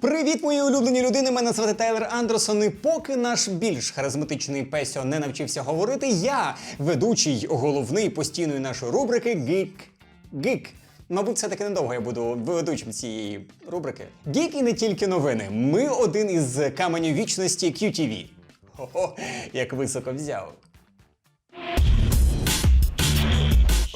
Привіт, мої улюблені людини! Мене звати Тайлер Андерсон. І поки наш більш харизматичний Песьо не навчився говорити, я ведучий головний постійної нашої рубрики Гік. Гік. Мабуть, все таки недовго я буду ведучим цієї рубрики. Гік і не тільки новини. Ми один із каменів вічності QTV. Хо-хо, як високо взяв.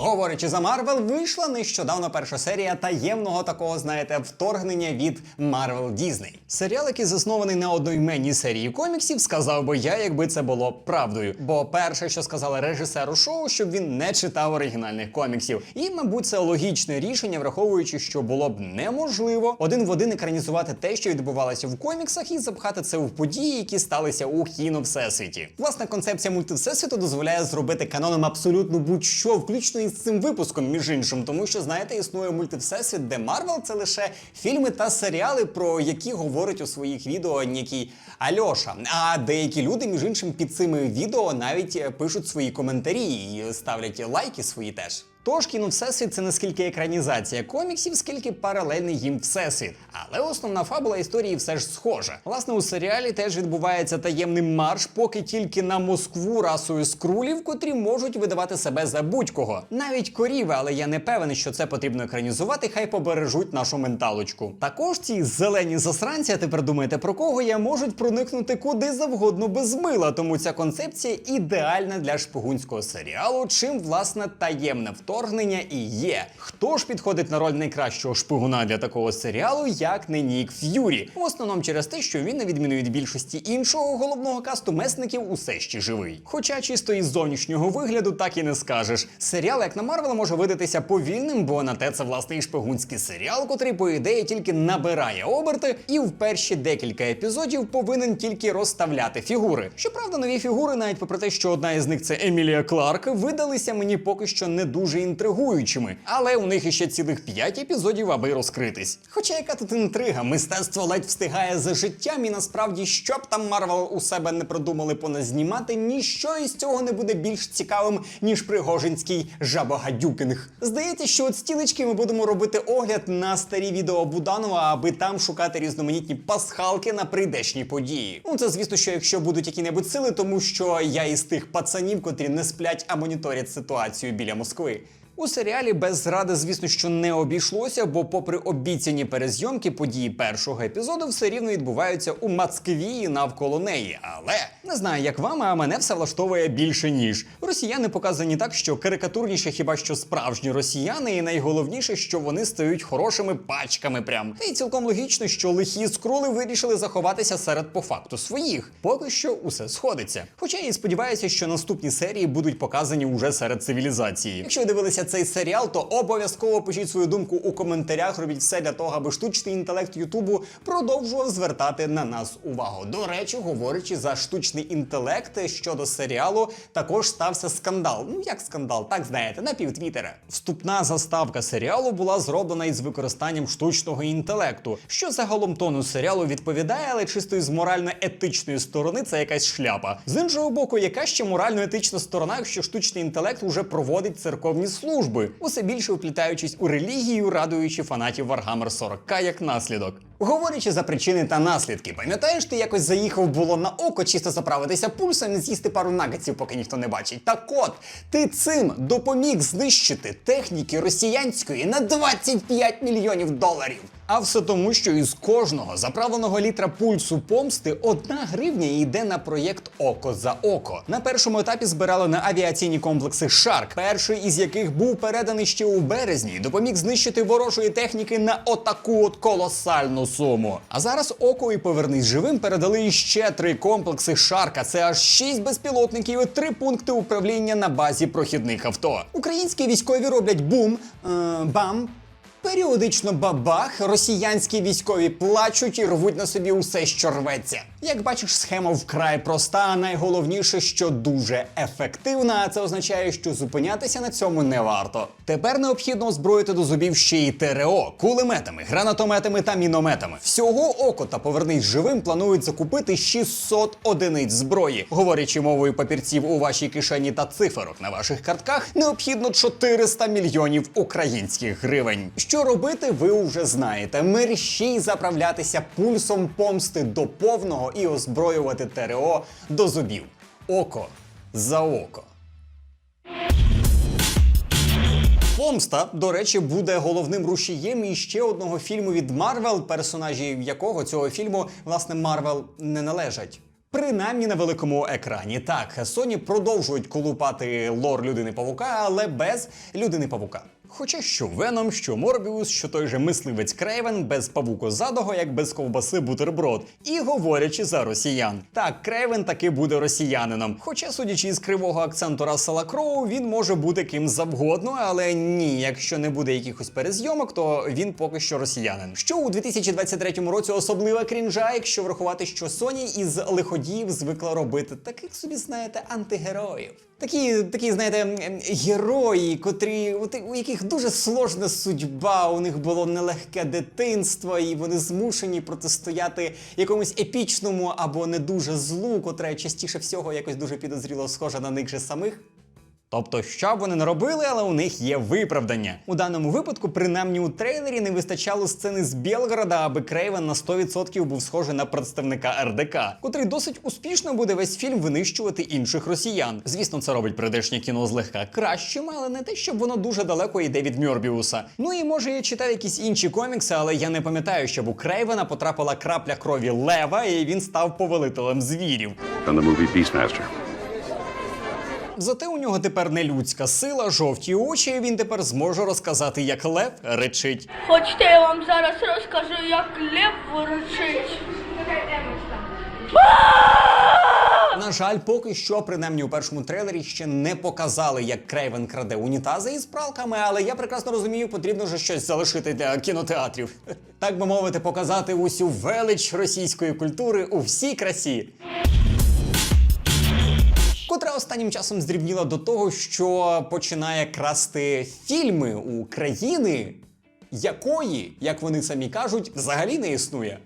Говорячи за Марвел, вийшла нещодавно перша серія таємного такого, знаєте, вторгнення від Marvel Disney. Серіал, який заснований на одноіменній серії коміксів, сказав би я, якби це було правдою. Бо перше, що сказали режисеру шоу, щоб він не читав оригінальних коміксів. І, мабуть, це логічне рішення, враховуючи, що було б неможливо один в один екранізувати те, що відбувалося в коміксах, і запхати це в події, які сталися у кіно всесвіті. Власне, концепція мультивсесвіту дозволяє зробити каноном абсолютно будь-що, включно із цим випуском, між іншим, тому що знаєте, існує мультивсесвіт, де Марвел це лише фільми та серіали, про які говорить у своїх відео Нікій Альоша. А деякі люди, між іншим, під цими відео навіть е, пишуть свої коментарі і ставлять лайки свої теж. Тож кіно Всесвіт це не скільки екранізація коміксів, скільки паралельний їм всесвіт. Але основна фабула історії все ж схожа. Власне, у серіалі теж відбувається таємний марш, поки тільки на Москву расою скрулів, котрі можуть видавати себе за будь-кого. Навіть коріви, але я не певен, що це потрібно екранізувати, хай побережуть нашу менталочку. Також ці зелені засранці, а тепер думаєте про кого я можуть проникнути куди завгодно без мила. Тому ця концепція ідеальна для шпигунського серіалу, чим власне таємне вторгнення і є. Хто ж підходить на роль найкращого шпигуна для такого серіалу, як не Нік Ф'юрі? В основному через те, що він, на відміну від більшості іншого головного касту месників, усе ще живий. Хоча чисто із зовнішнього вигляду так і не скажеш. Серіал, як на Марвел, може видатися повільним, бо на те це власний шпигунський серіал, котрий, по ідеї, тільки набирає оберти, і в перші декілька епізодів повинен тільки розставляти фігури. Щоправда, нові фігури, навіть попри те, що одна із них це Емілія Кларк, видалися мені поки що не дуже інтригуючими, але у них іще цілих п'ять епізодів, аби розкритись. Хоча яка тут інтрига, мистецтво ледь встигає за життям, і насправді, що б там Марвел у себе не продумали поназнімати, ніщо із цього не буде більш цікавим, ніж пригожинський жабогадюкінг. Здається, що от стілечки ми будемо робити огляд на старі відео Буданова, аби там шукати різноманітні пасхалки на прийдешні події. Ну це звісно, що якщо будуть які-небудь сили, тому що я із тих пацанів, котрі не сплять, а моніторять ситуацію біля Москви. У серіалі без зради, звісно, що не обійшлося, бо, попри обіцяні перезйомки, події першого епізоду все рівно відбуваються у Москві і навколо неї. Але не знаю, як вам, а мене все влаштовує більше ніж. Росіяни показані так, що карикатурніше хіба що справжні росіяни, і найголовніше, що вони стають хорошими пачками. Прям й цілком логічно, що лихі скрули вирішили заховатися серед по факту своїх. Поки що усе сходиться. Хоча і сподіваюся, що наступні серії будуть показані уже серед цивілізації. Якщо ви дивилися цей серіал, то обов'язково пишіть свою думку у коментарях. Робіть все для того, аби штучний інтелект Ютубу продовжував звертати на нас увагу. До речі, говорячи за штучний інтелект щодо серіалу, також стався скандал. Ну як скандал, так знаєте, на півтвітера. Вступна заставка серіалу була зроблена із використанням штучного інтелекту, що загалом тону серіалу відповідає, але чисто із морально-етичної сторони це якась шляпа. З іншого боку, яка ще морально-етична сторона, якщо штучний інтелект уже проводить церковні служби, усе більше вплітаючись у релігію, радуючи фанатів Warhammer 40 як наслідок. Говорячи за причини та наслідки, пам'ятаєш, ти якось заїхав було на око чисто заправитися пульсом і з'їсти пару нагетсів, поки ніхто не бачить. Так от, ти цим допоміг знищити техніки росіянської на 25 мільйонів доларів. А все тому, що із кожного заправленого літра пульсу помсти одна гривня йде на проєкт Око за око. На першому етапі збирали на авіаційні комплекси Шарк, перший із яких був переданий ще у березні, допоміг знищити ворожої техніки на отаку от колосальну суму. А зараз око і повернись живим передали іще три комплекси Шарка. Це аж шість безпілотників і три пункти управління на базі прохідних авто. Українські військові роблять бум, е, бам. Періодично бабах, росіянські військові плачуть і рвуть на собі усе, що рветься. Як бачиш, схема вкрай проста, а найголовніше, що дуже ефективна. А це означає, що зупинятися на цьому не варто. Тепер необхідно озброїти до зубів ще й ТРО, кулеметами, гранатометами та мінометами. Всього око та повернись живим планують закупити 600 одиниць зброї. Говорячи мовою папірців у вашій кишені та циферок на ваших картках, необхідно 400 мільйонів українських гривень. Що робити, ви вже знаєте. Мерщій заправлятися пульсом помсти до повного і озброювати ТРО до зубів. Око за око. Помста, до речі, буде головним рушієм і ще одного фільму від Марвел, персонажі якого цього фільму власне Марвел не належать. Принаймні на великому екрані. Так, Sony продовжують колупати лор людини павука, але без людини павука. Хоча що Веном, що Морбіус, що той же мисливець Крейвен без павукозадого, як без ковбаси бутерброд. І говорячи за росіян. Так, Крейвен таки буде росіянином. Хоча, судячи із кривого акценту Рассела Кроу, він може бути ким завгодно, але ні, якщо не буде якихось перезйомок, то він поки що росіянин. Що у 2023 році особлива крінжа, якщо врахувати, що Sony із лиходіїв звикла робити таких собі, знаєте, антигероїв. Такі, такі, знаєте, м, м, герої, котрі у яких дуже сложна судьба, у них було нелегке дитинство, і вони змушені протистояти якомусь епічному або не дуже злу, котре частіше всього якось дуже підозріло схоже на них же самих. Тобто, що б вони не робили, але у них є виправдання. У даному випадку, принаймні у трейлері, не вистачало сцени з Білгорода, аби Крейвен на 100% був схожий на представника РДК, котрий досить успішно буде весь фільм винищувати інших росіян. Звісно, це робить прийдешнє кіно злегка кращим, але не те, щоб воно дуже далеко йде від Мьорбіуса. Ну і може я читав якісь інші комікси, але я не пам'ятаю, щоб у Крейвена потрапила крапля крові лева, і він став повелителем звірів. from the movie Beastmaster. Зате у нього тепер не людська сила, жовті очі, і він тепер зможе розказати, як лев речить. Хочете, я вам зараз розкажу, як лев речить? На жаль, поки що, принаймні у першому трейлері ще не показали, як Крейвен краде унітази із пралками, але я прекрасно розумію, потрібно вже щось залишити для кінотеатрів. Так би мовити, показати усю велич російської культури у всій красі Котра останнім часом здрібніла до того, що починає красти фільми у країни, якої, як вони самі кажуть, взагалі не існує.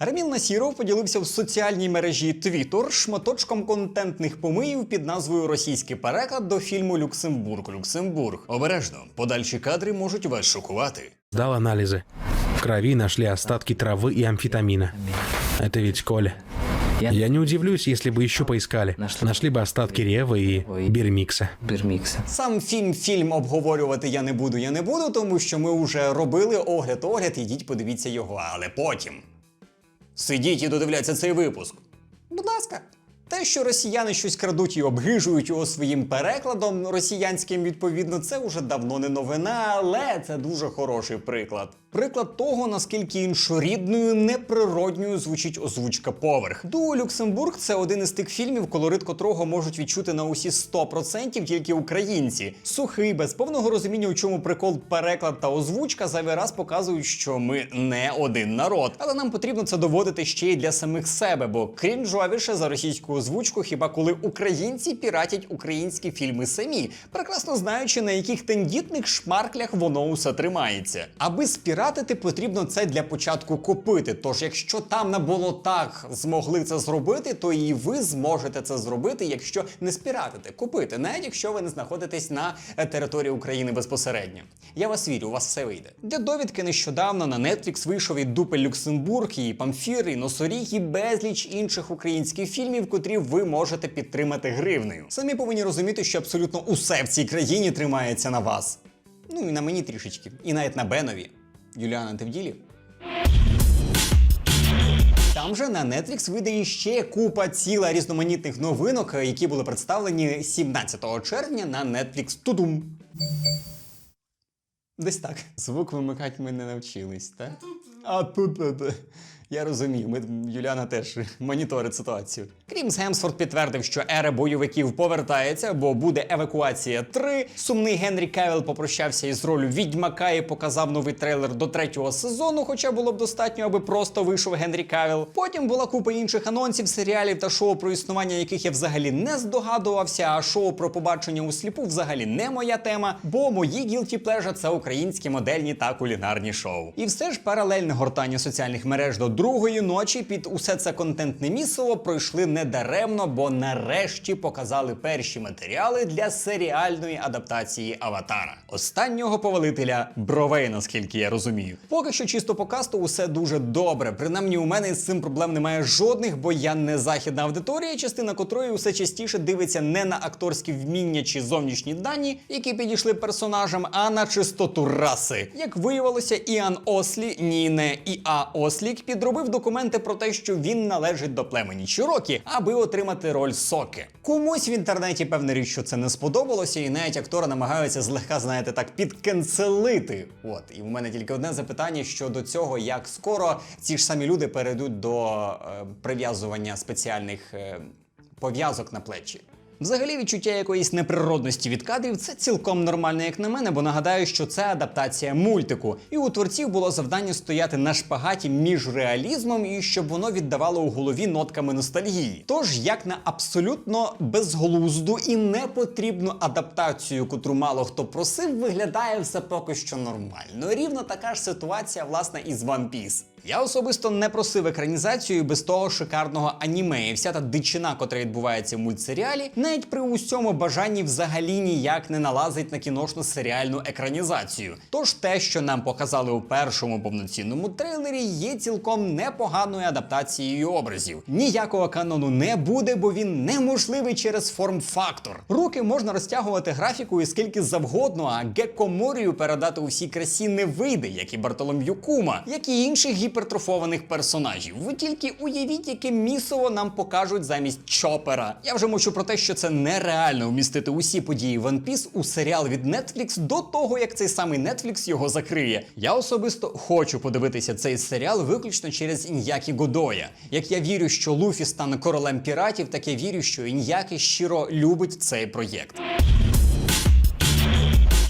Раміл Насіров поділився в соціальній мережі Twitter шматочком контентних помиїв під назвою Російський переклад до фільму Люксембург. Люксембург. Обережно, подальші кадри можуть вас шокувати. Сдал анализы. В крови нашли остатки травы и амфетамина. Это ведь Коля. Я не удивлюсь, если бы еще поискали. Нашли. Бы остатки Рева и Ой. Сам фільм фільм обговорювати я не буду, я не буду, тому що ми вже робили огляд огляд, ідіть подивіться його, але потім. Сидіть і додивляться цей випуск. Будь ласка. Те, що росіяни щось крадуть і обгижують його своїм перекладом росіянським, відповідно, це вже давно не новина, але це дуже хороший приклад. Приклад того, наскільки іншорідною, неприродньою звучить озвучка поверх. Дуо Люксембург це один із тих фільмів, колорит котрого можуть відчути на усі 100% тільки українці. Сухий, без повного розуміння, у чому прикол переклад та озвучка, зайвий раз показують, що ми не один народ. Але нам потрібно це доводити ще й для самих себе, бо крінжовіше за російську озвучку, хіба коли українці піратять українські фільми самі, прекрасно знаючи, на яких тендітних шмарклях воно усе тримається. Аби спіратити, потрібно це для початку купити. Тож, якщо там на болотах змогли це зробити, то і ви зможете це зробити, якщо не спіратите, купити, навіть якщо ви не знаходитесь на е, території України безпосередньо. Я вас вірю, у вас все вийде. Для довідки нещодавно на Netflix вийшов і Дупель Люксембург, і Памфір, і Носоріг, і безліч інших українських фільмів, котрі ви можете підтримати гривнею. Самі повинні розуміти, що абсолютно усе в цій країні тримається на вас. Ну і на мені трішечки, і навіть на Бенові. Юліана, ти? Там же на Netflix вийде іще купа ціла різноманітних новинок, які були представлені 17 червня на Netflix Тудум. Десь так. Звук вимикати ми не навчились, так? А тут. Я розумію, ми Юліана теж моніторить ситуацію. Крім Гемсфорд підтвердив, що ера бойовиків повертається, бо буде евакуація 3. Сумний Генрі Кевіл попрощався із ролью відьмака і показав новий трейлер до третього сезону, хоча було б достатньо, аби просто вийшов Генрі Кевіл. Потім була купа інших анонсів, серіалів та шоу, про існування яких я взагалі не здогадувався. А шоу про побачення у сліпу взагалі не моя тема, бо мої guilty pleasure – це українські модельні та кулінарні шоу. І все ж паралельне гортання соціальних мереж до другої ночі під усе це контентне місиво пройшли недаремно, бо нарешті показали перші матеріали для серіальної адаптації Аватара, останнього повелителя бровей, наскільки я розумію. Поки що чисто по касту усе дуже добре. Принаймні, у мене з цим проблем немає жодних, бо я не західна аудиторія, частина котрої усе частіше дивиться не на акторські вміння чи зовнішні дані, які підійшли персонажам, а на чистоту раси. Як виявилося, Іан Ослі, ні, не Іа Ослік, підробив документи про те, що він належить до племені Чирокі, аби отримати роль соки. Комусь в інтернеті певна річ, що це не сподобалося, і навіть актора намагаються злегка, знаєте, так підкенселити. От і в мене тільки одне запитання щодо цього, як скоро ці ж самі люди перейдуть до е, прив'язування спеціальних е, пов'язок на плечі. Взагалі, відчуття якоїсь неприродності від кадрів це цілком нормально, як на мене, бо нагадаю, що це адаптація мультику, і у творців було завдання стояти на шпагаті між реалізмом і щоб воно віддавало у голові нотками ностальгії. Тож, як на абсолютно безглузду і непотрібну адаптацію, котру мало хто просив, виглядає все поки що нормально. Рівно така ж ситуація, власне, із One Piece. Я особисто не просив екранізацію без того шикарного аніме, і вся та дичина, котра відбувається в мультсеріалі, навіть при усьому бажанні взагалі ніяк не налазить на кіношну серіальну екранізацію. Тож те, що нам показали у першому повноцінному трейлері, є цілком непоганою адаптацією образів. Ніякого канону не буде, бо він неможливий через форм-фактор. Руки можна розтягувати графікою скільки завгодно, а Гекко Морію передати у всій красі не вийде, як і Бартолом'ю Кума, як і інших гіпертрофованих персонажів. Ви тільки уявіть, яке місово нам покажуть замість чопера. Я вже мовчу про те, що це нереально вмістити усі події One Piece у серіал від Netflix до того, як цей самий Netflix його закриє. Я особисто хочу подивитися цей серіал виключно через Ін'які Годоя. Як я вірю, що Луфі стане королем піратів, так я вірю, що Ін'які щиро любить цей проєкт.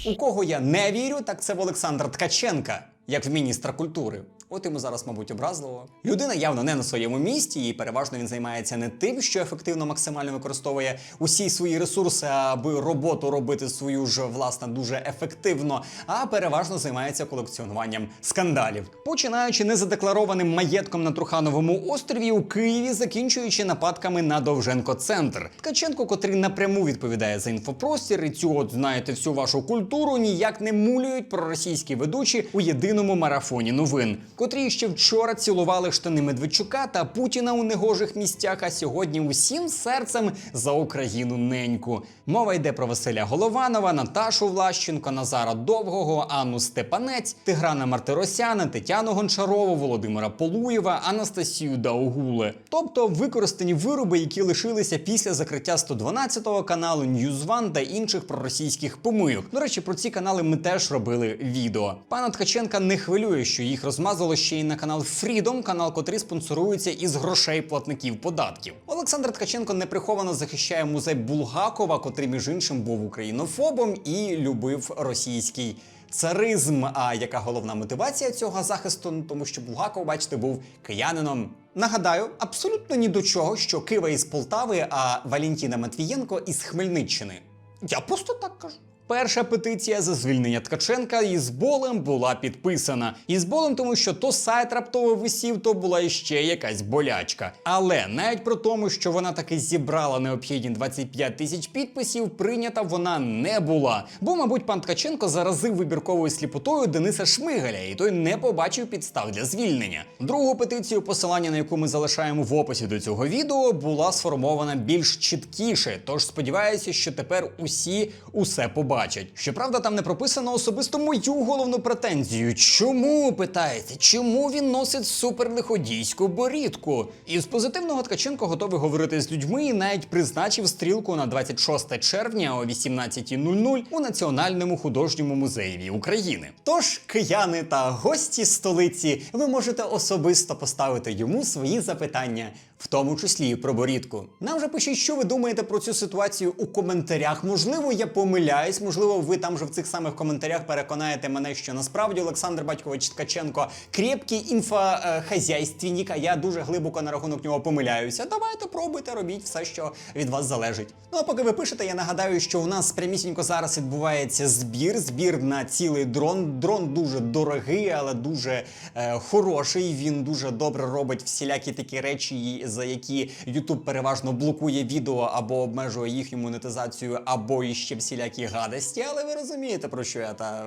У кого я не вірю, так це в Олександра Ткаченка, як в міністра культури. От йому зараз, мабуть, образливо. Людина явно не на своєму місці, і переважно він займається не тим, що ефективно максимально використовує усі свої ресурси, аби роботу робити свою ж власне дуже ефективно, а переважно займається колекціонуванням скандалів, починаючи незадекларованим маєтком на Трухановому острові у Києві, закінчуючи нападками на Довженко Центр. Ткаченко, котрий напряму відповідає за інфопростір, і цю от знаєте всю вашу культуру ніяк не мулюють проросійські ведучі у єдиному марафоні новин, котрі ще вчора цілували штани Медведчука та Путіна у негожих місцях, а сьогодні усім серцем за Україну неньку. Мова йде про Василя Голованова, Наташу Влащенко, Назара Довгого, Анну Степанець, Тиграна Мартиросяна, Тетяну Гончарову, Володимира Полуєва, Анастасію Даугуле. Тобто використані вироби, які лишилися після закриття 112 каналу One та інших проросійських помийок. До речі, про ці канали ми теж робили відео. Пана Ткаченка не хвилює, що їх розмазало ще й на канал Freedom, канал котрий спонсорується із грошей платників податків. Олександр Ткаченко неприховано захищає музей Булгакова, котрий між іншим був українофобом і любив російський. Царизм, а яка головна мотивація цього захисту? Ну, тому що Булгаков, бачите, був киянином. Нагадаю, абсолютно ні до чого, що Кива із Полтави, а Валентіна Матвієнко із Хмельниччини. Я просто так кажу. Перша петиція за звільнення Ткаченка із болем була підписана. Із болем, тому що то сайт раптово висів, то була іще якась болячка. Але навіть про тому, що вона таки зібрала необхідні 25 тисяч підписів, прийнята вона не була. Бо, мабуть, пан Ткаченко заразив вибірковою сліпотою Дениса Шмигаля, і той не побачив підстав для звільнення. Другу петицію, посилання на яку ми залишаємо в описі до цього відео, була сформована більш чіткіше. Тож сподіваюся, що тепер усі усе побачать. Бачать. Щоправда, там не прописано особисто мою головну претензію. Чому питаєте? Чому він носить суперлиходійську борідку? І з позитивного Ткаченко готовий говорити з людьми і навіть призначив стрілку на 26 червня о 18.00 у Національному художньому музеї України. Тож, кияни та гості столиці, ви можете особисто поставити йому свої запитання, в тому числі і про борідку. Нам вже пишіть, що ви думаєте про цю ситуацію у коментарях. Можливо, я помиляюсь, можливо, ви там же в цих самих коментарях переконаєте мене, що насправді Олександр Батькович Ткаченко крепкий інфохазяйственник, а я дуже глибоко на рахунок нього помиляюся. Давайте пробуйте, робіть все, що від вас залежить. Ну а поки ви пишете, я нагадаю, що у нас прямісінько зараз відбувається збір. Збір на цілий дрон. Дрон дуже дорогий, але дуже е, хороший. Він дуже добре робить всілякі такі речі, за які YouTube переважно блокує відео або обмежує їхню монетизацію, або іще всілякі гадості. Але ви розумієте про що я та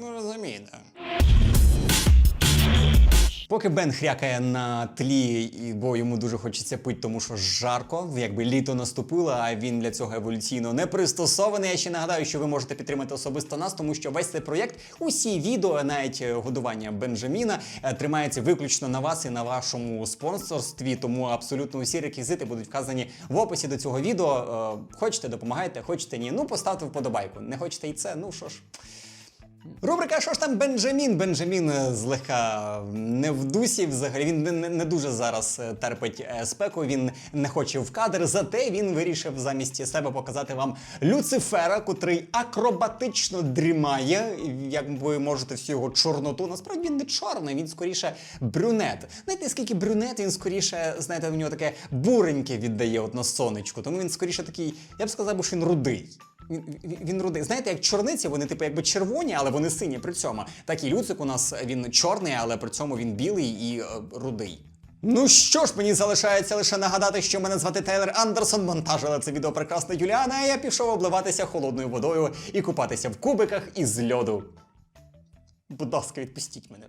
ну розумієте. Поки Бен хрякає на тлі, бо йому дуже хочеться пити, тому що жарко, якби літо наступило, а він для цього еволюційно не пристосований. Я ще нагадаю, що ви можете підтримати особисто нас, тому що весь цей проєкт, усі відео, навіть е, годування Бенджаміна, е, тримається виключно на вас і на вашому спонсорстві. Тому абсолютно усі реквізити будуть вказані в описі до цього відео. Е, Хочете, допомагайте, хочете ні. Ну поставте вподобайку. Не хочете і це, ну що ж. Рубрика Що ж там Бенджамін? Бенджамін е, злегка не в дусі. Взагалі він не, не, дуже зараз е, терпить е, спеку. Він не хоче в кадр. Зате він вирішив замість себе показати вам Люцифера, котрий акробатично дрімає. Як ви можете всю його чорноту. Насправді він не чорний, він скоріше брюнет. Знаєте, скільки брюнет, він скоріше, знаєте, в нього таке буреньке віддає от на сонечку. Тому він скоріше такий, я б сказав, що він рудий. Він, він, він рудий. Знаєте, як чорниці, вони типу якби червоні, але вони сині при цьому. Так і Люцик у нас він чорний, але при цьому він білий і е, рудий. Ну що ж, мені залишається лише нагадати, що мене звати Тейлор Андерсон, монтажила це відео прекрасна Юліана, а я пішов обливатися холодною водою і купатися в кубиках із льоду. Будь ласка, відпустіть мене.